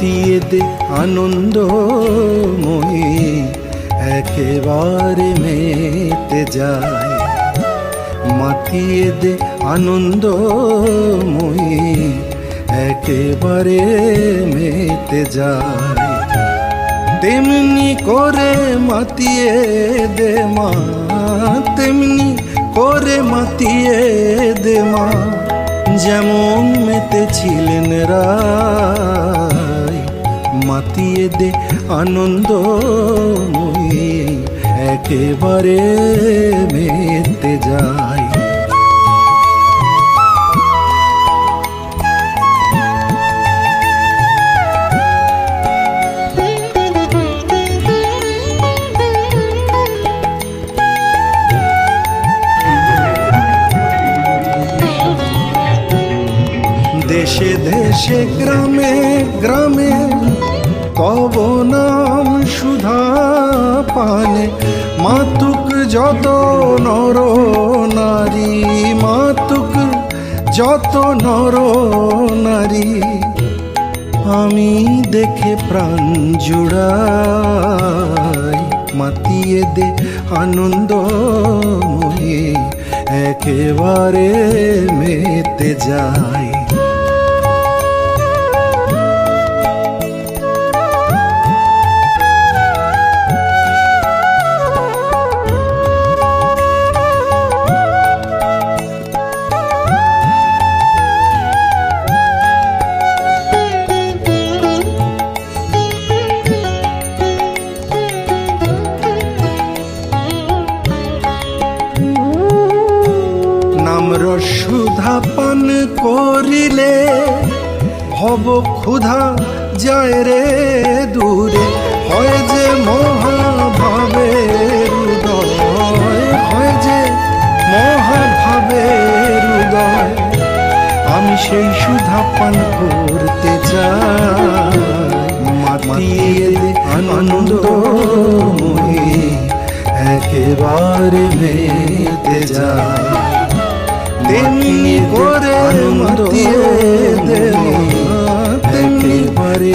মাতিয়ে দে আনন্দময়ী একেবারে মেতে যায়। মাতিয়ে দে আনন্দময়ী একেবারে মেতে যায়। তেমনি করে মাতিয়ে দে মা, তেমনি করে মাতিয়ে দে মা, যেমন মেতেছিলেন রায় মাতিয়ে দে আনন্দ একেবারে মেতে যায় দেশে দেশে গ্রামে গ্রামে তব নাম সুধা পানে, মাতুক যত নর নারী, মাতুক যত নর নারী, আমি দেখে প্রাণ জুড়াই, মাতিয়ে দে আনন্দ আনন্দময়ী একেবারে মেতে যায়। রসুধা পান করিলে ভব ক্ষুধা, যায় রে দূরে। হয় যে মহাভাবের উদয়, হয় যে মহাভাবের উদয়। আমি সেই সুধা পান করতে চাই, মাতিয়ে দে একেবারে মেতে যায় তেমনি করে মতিয়ে দে তেমনি করে